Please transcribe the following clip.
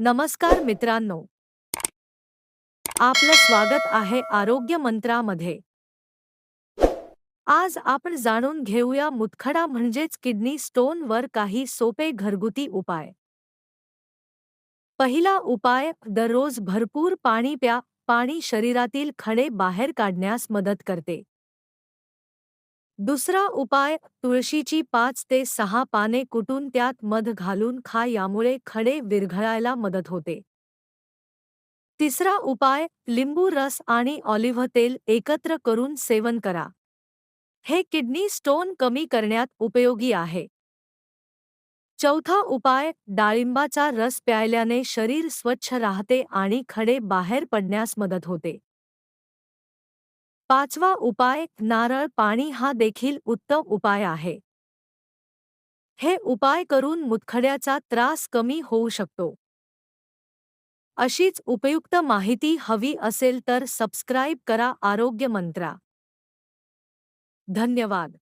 नमस्कार मित्रांनो. आपलं स्वागत आहे आरोग्य मंत्रामध्ये. आज आपण जाणून घेऊया मुतखडा म्हणजेच किडनी स्टोन वर काही सोपे घरगुती उपाय. पहिला उपाय दररोज भरपूर पाणी प्या पाणी शरीरातील खडे बाहेर काढण्यास मदत करते. दुसरा उपाय तुळशीची पाच ते सहा पाने कुटून त्यात मध घालून खा यामुळे खडे विरघळायला मदत होते. तिसरा उपाय लिंबू रस आणि ऑलिव्ह तेल एकत्र करून सेवन करा. हे किडनी स्टोन कमी करण्यात उपयोगी आहे. चौथा उपाय डाळिंबाचा रस प्यायल्याने शरीर स्वच्छ राहते आणि खडे बाहेर पडण्यास मदत होते. पाचवा उपाय नारळ पाणी हा देखील उत्तम उपाय आहे. हे उपाय करून मुतखड्याचा त्रास कमी होऊ शकतो. अशीच उपयुक्त माहिती हवी असेल तर सबस्क्राईब करा आरोग्य मंत्रा. धन्यवाद.